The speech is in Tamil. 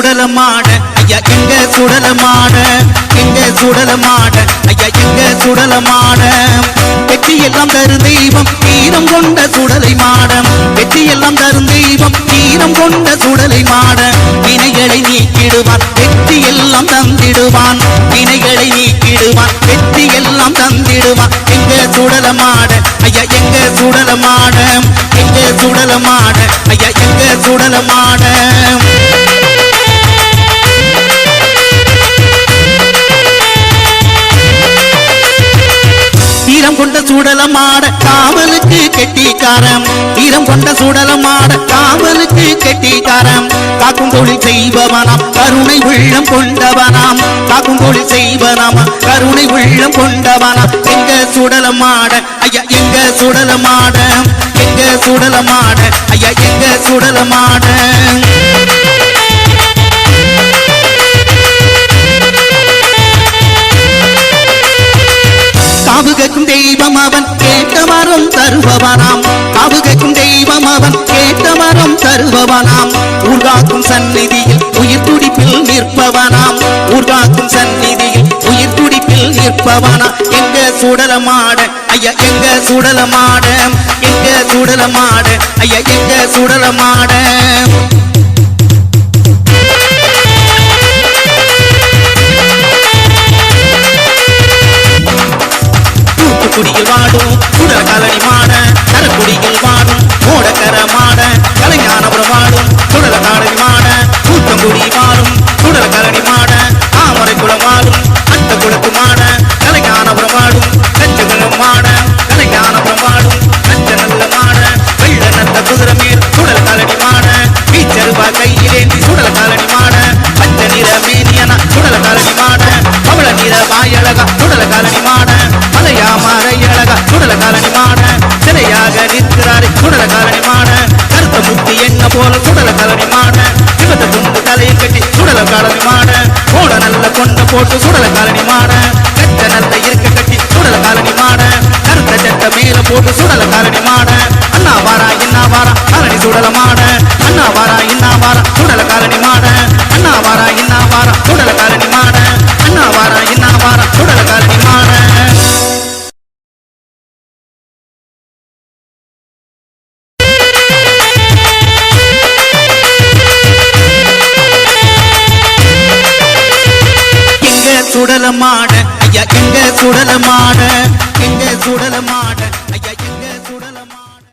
சுடலமாட. ஐயா எங்க சுடலமாட. எங்க சுடலமாட. ஐயா எங்க சுடலமாட. வெற்றி எல்லாம் தரும் தெய்வம் தீரம் கொண்ட சுடலை மாடம். வெற்றி எல்லாம் தரும் தெய்வம் தீரம் கொண்ட சுடலை மாட வினைகளை நீக்கிடுவான் வெற்றி எல்லாம் தந்திடுவான். வினைகளை நீக்கிடுவான் வெற்றி எல்லாம் தந்திடுவான். எங்க சுடலமாட. ஐயா எங்க சுடலமாட எங்க சுடலமாட? ஐயா எங்க சுடலமாட சுடலமாட காவலுக்கு கெட்டிக்காரம். ஈரம் கொண்ட சுடலமாட காவலுக்கு கெட்டிக்காரம். காக்கும் தொழில் செய்பவனாம் கருணை உள்ளம் கொண்டவனாம். காக்கும் தொழில் செய்வனாம் கருணை உள்ளம் கொண்டவனாம். எங்க சுடலமாட ஐயா எங்க சுடலமாட? எங்க சுடலமாட ஐயா எங்க சுடலமாட? காவு தெய்வம் அவன் கேட்ட மரம் தருபவனாம். காவு கேட்கும் தெய்வம் அவன் கேட்ட மரம் தருபவனாம். ஊர்காக்கும் சந்நிதியில் உயிர் துடிப்பில் நிற்பவனாம். ஊர்காக்கும் சந்நிதியில் உயிர் துடிப்பில் நிற்பவனாம் எங்க சுடலமாட ஐயா எங்க சுடலமாட. எங்க சுடலமாட ஐயா எங்க சுடலமாட. bubble. கட்டி காலனி மாட கூட நல்ல கொண்ட போட்டு சுடல காலனி மாட கச்ச நல்ல இருக்க கட்டி சுடல காலனி மாட கருத்த சட்ட மேல போட்டு சுடல காலனி மாட அண்ணா வாரா இன்னா வாரா காலனி சுடல மாட அண்ணா வாரா இன்னா வாரா சுடல காலனி மாட அண்ணா வாரா இன்னா வாரா சுடல காலனி மாட சுடலமாட. ஐயா எங்க சுடலமாட. எங்க சுடலமாட.